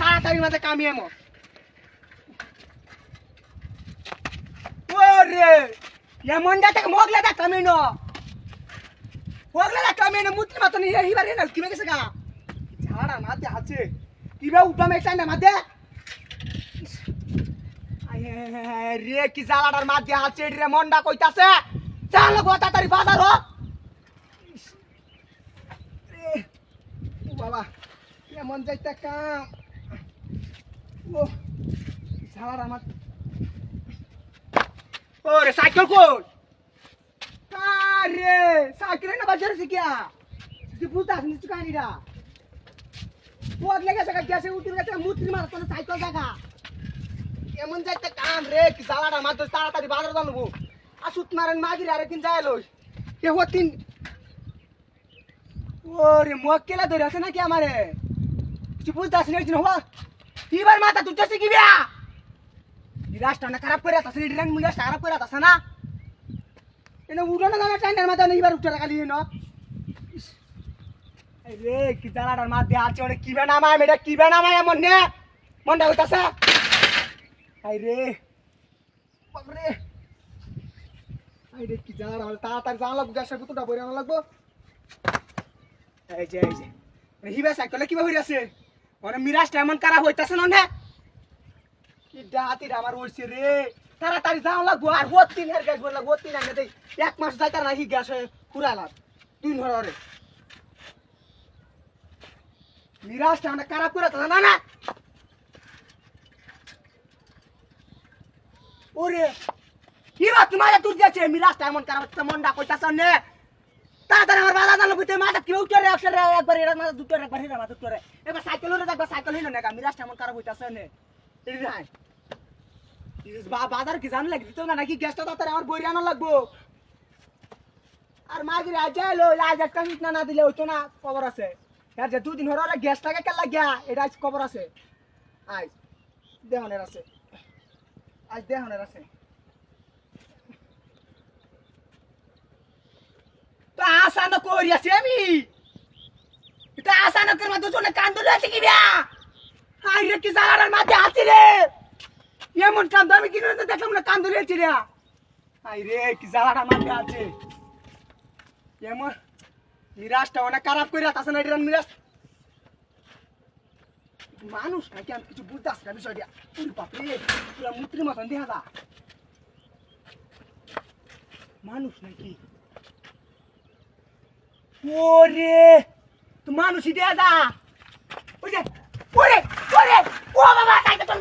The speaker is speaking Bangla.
তাড়াতাড়ি মাঝে কামিয়ে মো এমন দাতা মগলা দা কামিনো মগলা দা কামিনো মুত্রি মাতো নি হিবার না কিবা গেছে গা? ঝাড়া মাতে আছে। কিবা উঠা মে চাই না মাতে রে কি জ্বালাটার মাঝে আছে রে মন্ডা কইতাছে? চাল গো, তাড়াতাড়ি বাজার হোক বাবা, কেমন যাইতে কাম? ও ঝালার আমার। ওরে, সাইকেল কই? আরে, সাইকেল না বাজারে শিখিয়া তুই বুঝতে আসিস কাহিনীটা? পথ লেগেছে গ্যাসে উঠে গেছে, মুত্রি মারা তোর সাইকেল জায়গা এমন যাইতে কাম রে, কি জ্বালাটা মাত্র তাড়াতাড়ি বাজার জানব আসুত মারেন মাগির আরেকদিন যায় লই। কে হতিন ওরে মক্কেলা ধরে আছে নাকি আমারে? কিছু বুঝতে আসিনি একদিন হওয়া এবার মাথা তুলতেছে কি বিয়া? এই রাস্তা খারাপ করে আছে রিটার্ন মূল্য খারাপ করে আছে না? এনে উঠো না জানা টাইনের মাথা নেই এবার উঠে রাখালি ন রে, কি জ্বালাটার মাঝে আছে ওরে কি বেনামায় মেয়েটা কি বেনামায় এমন নে? মনটা হইতাছে রে বাপরে। রে কি জানা আমার তাড়াতাড়ি জানা লাগবো, গ্যাসের পুতুটা বইরে আনা লাগবো। এই যে এই যে। মানে হিবা সাইকেলে কিবা হইরা আছে মানে মিরাজটা এমন খারাপ হইতাছে না কি ডাহাতিটা আমার উড়ছে রে। তাড়াতাড়ি যাওয়া লাগবো, আর হোত তিন হের গ্যাস বললা হোত তিন আগে দেই। এক মাস যাইতার না, হি গ্যাস পুরালাম তিন ঘরে মিরাজটা আমরা খারাপ করে তো না না? ওরে। বা তোমার তুই যাচ্ছে মিরাজটা এমন খারাপ হচ্ছে মনটা কইতাছ নে। তাড়াতাড়ি আমার বাধা জানলো বুঝতে মাথা কেউ উঠে একসাথে একবার এর মাথা দুটো একবার হিরা মাথা দুটো এবার সাইকেল হলে একবার সাইকেল হইল না এমন নাই বা- বাজার কি জান লাগি দিত না নাকি গ্যাসটা তাড়াতাড়ি আমার বইরে আনা লাগবো। আর মাগিরে আজ যাইলো আজ একটা না না দিলে না, খবর আছে। আর যে দুদিন হরে গ্যাসটাকে কেন লাগিয়া এটা আজ খবর আছে। আজ দেহনের আছে। আজ দেহনের আছে তো আশা না করি আছি আমি। এটা আশা না করে দুজনে কান্দুলে আছে কি বিয়া? আই রে কি জালার মাঝে আছি রে? এমন কান্দ আমি কিনে তো দেখলাম না কান্দুলে আছি রে? আই রে কি জালার মাঝে আছে। এমন, মিরাজটা অনেক খারাপ করে আছে না, এটা মিরাজ। মানুষ নাকি আমি কিছু বুঝতে আসছি না বিষয়টা? উল বাপরে, পুরা মূর্তির মতন দেখা যা। মানুষ নাকি? ওরে, তো মানুষই দেখা যা। ওই যে, ওরে ওরে, ও বাবা, তাই তো তোর